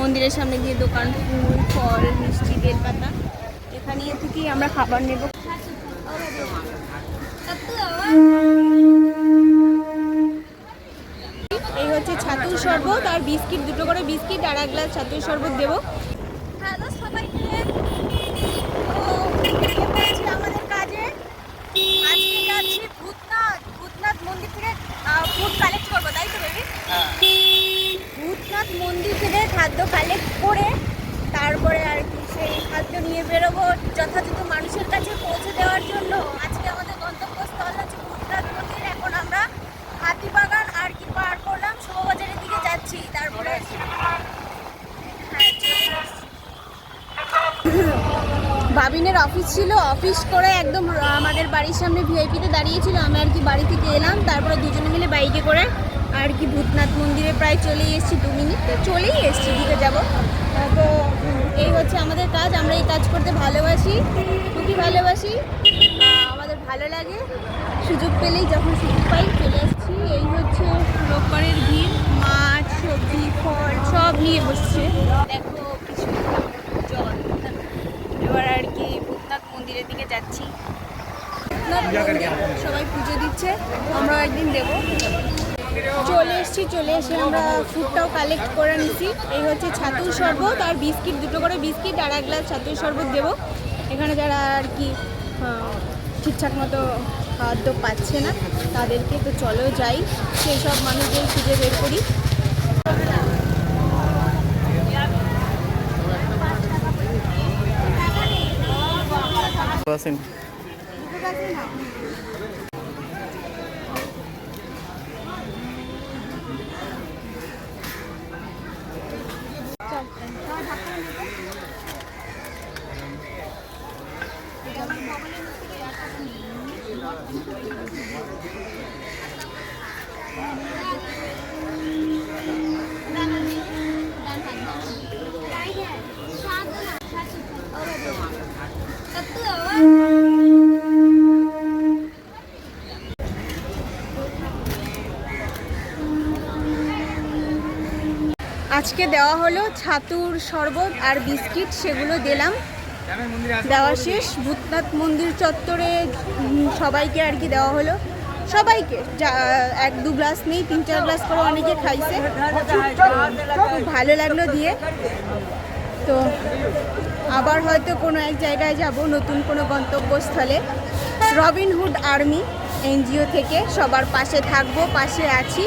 মন্দিরের সামনে গিয়ে দোকান, ফুল, ফল, মিষ্টি, বেলপাতা। এখানে থেকেই আমরা খাবার নেব। এই হচ্ছে ছাতুর শরবত আর বিস্কিট, দুটো করে বিস্কিট আর এক গ্লাস ছাতুর শরবত দেবো। হ্যালো সবাইকে তো আমাদের কাজে আজকে যাচ্ছি ভূতনাথ ভূতনাথ মন্দির থেকে ফুড কালেক্ট করব তাই তো বেবি ভূতনাথ মন্দির থেকে খাদ্য কালেক্ট করে তারপরে আর কি সেই খাদ্য নিয়ে বেরোবো যথাযথ মানুষের কাছে পৌঁছে দেওয়ার জন্য। আজকে আমাদের গন্তব্যস্থল আছে ভূতনাথ মন্দির। এখন আমরা হাতিবাগান আর কি পার করলাম, শোভাবাজারের দিকে যাচ্ছি। তারপরে বাবিনের অফিস ছিল অফিস করে একদম আমাদের বাড়ির সামনে ভিআইপিতে দাঁড়িয়েছিল আমি আর কি বাড়ি থেকে এলাম, তারপরে দুজনে মিলে বাইকে করে আর কি ভূতনাথ মন্দিরে প্রায় চলেই এসেছি দু মিনিট। তো চলেই এসেছি, দিকে যাব। তো এই হচ্ছে আমাদের কাজ, আমরা এই কাজ করতে ভালোবাসি, খুবই ভালোবাসি। আমাদের ভালো লাগে। সুযোগ পেলেই যখন সুযোগ পাই চলে এসেছি। এই হচ্ছে রোববারের ভিড় মাছ সবজি, ফল, সব নিয়ে বসছে। দেখো কিছু জল। এবার আর কি ভূতনাথ মন্দিরের দিকে যাচ্ছি। সবাই পুজো দিচ্ছে, আমরাও একদিন দেব। চলে এসেছি, চলে এসে আমরা ফুডটাও কালেক্ট করে নিছি। এই হচ্ছে ছাতুর শরবত আর বিস্কিট, দুটো করে বিস্কিট আর এক গ্লাস ছাতুর শরবত দেবো। এখানে যারা আর কি ঠিকঠাক মতো খাদ্য পাচ্ছে না, তাদেরকে তো চলো যাই। সেই সব মানুষদের খুঁজে বের করি। আছেন আজকে দেওয়া হলো ছাতুর শরবত আর বিস্কিট সেগুলো দিলাম। দেওয়া শেষ। ভূতনাথ মন্দির চত্বরে সবাইকে আর কি দেওয়া হলো। সবাইকে এক দু গ্লাস নেই, তিন চার গ্লাস করে অনেকে খাইছে। খুব ভালো লাগল দিয়ে। তো আবার হয়তো কোনো এক জায়গায় যাব নতুন কোনো গন্তব্যস্থলে। রবিনহুড আর্মি, এনজিও থেকে সবার পাশে থাকব, পাশে আছি।